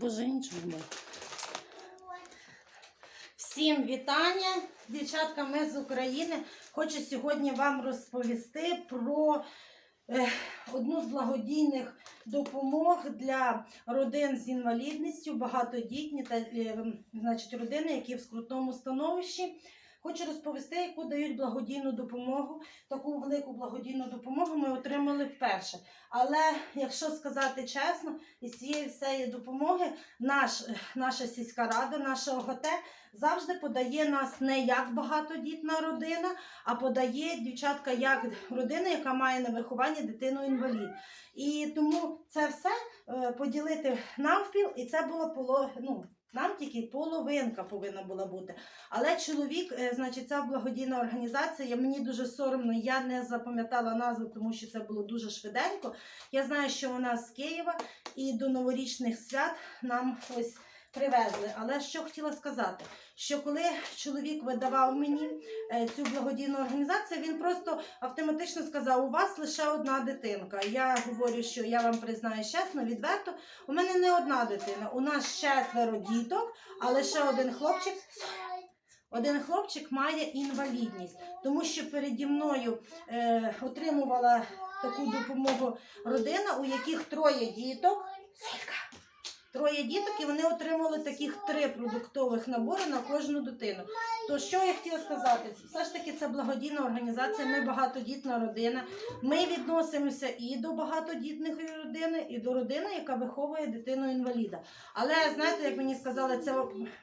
Боже, нічого не. Всім вітання, дівчатка, ми з України. Хочу сьогодні вам розповісти про е, одну з благодійних допомог для родин з інвалідністю, багатодітні та е, значить, родини, які в скрутному становищі. Хочу розповісти, яку дають благодійну допомогу. Таку велику благодійну допомогу ми отримали вперше. Але якщо сказати чесно, із цієї всієї допомоги наш, наша сільська рада, наша ОГТ завжди подає нас не як багатодітна родина, а подає дівчатка як родина, яка має на вихованні дитину інвалід. І тому це все е, поділити навпіл, і це було ну, нам тільки половинка повинна була бути. Але чоловік, е, значить, ця благодійна організація, мені дуже соромно, я не запам'ятала назву, тому що це було дуже швиденько. Я знаю, що вона з Києва і до новорічних свят нам ось привезли. Але що хотіла сказати, що коли чоловік видавав мені е, цю благодійну організацію, він просто автоматично сказав: у вас лише одна дитинка. Я говорю, що я вам признаю чесно, відверто. У мене не одна дитина, у нас четверо діток, а лише один хлопчик. Один хлопчик має інвалідність, тому що переді мною е, отримувала таку допомогу родина, у яких троє діток. Троє діток, і вони отримали таких три продуктових набори на кожну дитину. То що я хотіла сказати? Все ж таки це благодійна організація. Ми багатодітна родина. Ми відносимося і до багатодітної родини, і до родини, яка виховує дитину інваліда. Але знаєте, як мені сказали, це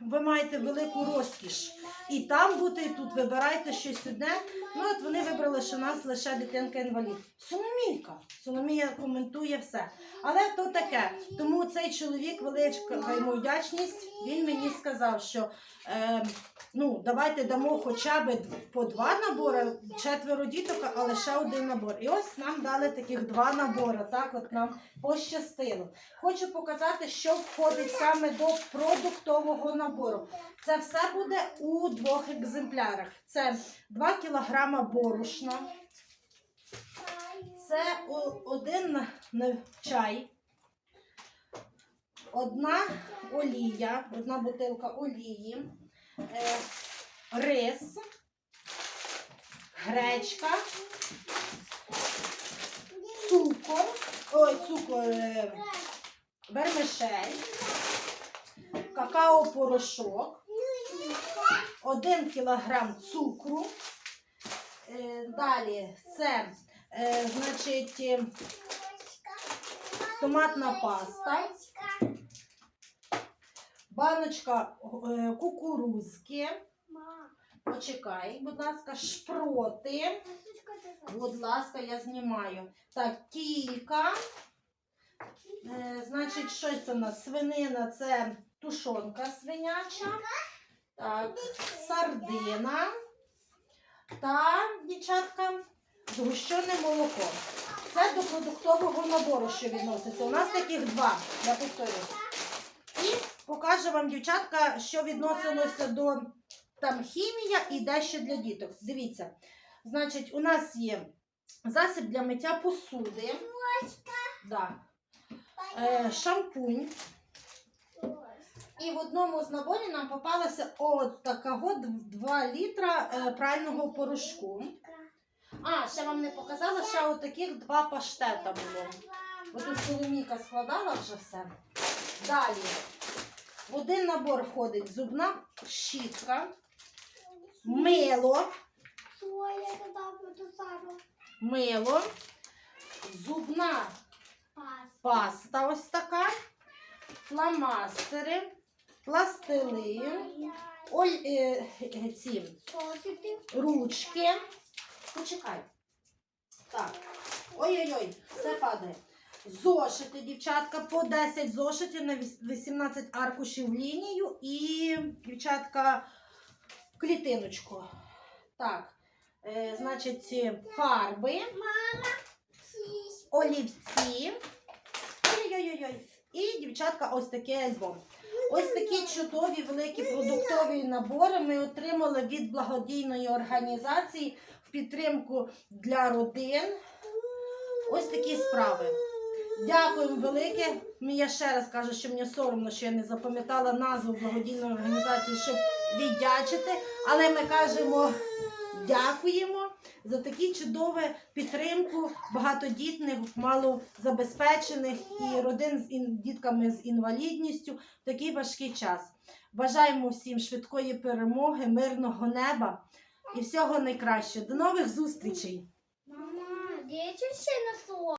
ви маєте велику розкіш. І там бути, і тут вибирайте щось одне. Ну от вони вибрали, що у нас лише дитинка інвалід. Соломійка. Соломія коментує все. Але то таке. Тому цей чоловік, величка йому вдячність, він мені сказав, що е, ну, давайте дамо хоча б по два набори, четверо діток, а лише один набор. І ось нам дали таких два набори. Так, от нам пощастило. Хочу показати, що входить саме до продуктового набору. Це все буде у двох екземплярах. Це 2 кілограма борошна. Це один чай, одна олія, одна бутилка олії, е, рис, гречка, цукор, ой, цукор, е, вермишель, какао-порошок, один кілограм цукру. Е, Далі це Е, значить, томатна паста, баночка кукурузки. Почекай, будь ласка, шпроти. Будь ласка, я знімаю. Так, кілька. Е, значить, що це у нас? Свинина, це тушонка свиняча. Так, сардина. Та, дівчатка, згущене молоко. Це до продуктового набору, що відноситься. У нас таких два, я повторюю. І покажу вам, дівчатка, що відносилося до там хімія і дещо для діток. Дивіться, значить, у нас є засіб для миття посуди, да. е, шампунь. І в одному з наборів нам попалося от такого 2 літра е, прального порошку. А, ще вам не показала, ще отаких два паштета було. Бо тут Соломійка складала вже все. Далі. В один набор входить зубна щітка, мило, мило, зубна паста. ось така, фломастери, пластилин, оль, е, е, ці ручки. Почекай. Так. Ой-ой-ой, все падає. Зошити, дівчатка, по 10 зошитів на 18 аркушів лінію і, дівчатка, клітиночку. Так. Е, значить, фарби, олівці. Ой-ой-ой. І, дівчатка, ось такий альбом. Ось такі чудові великі продуктові набори ми отримали від благодійної організації в підтримку для родин. Ось такі справи. Дякуємо велике. Ну, Я ще раз кажу, що мені соромно, що я не запам'ятала назву благодійної організації, щоб віддячити. Але ми кажемо дякуємо за таку чудову підтримку багатодітних, малозабезпечених і родин з ін- дітками з інвалідністю в такий важкий час. Бажаємо всім швидкої перемоги, мирного неба і всього найкращого. До нових зустрічей! Мама, ще на слово?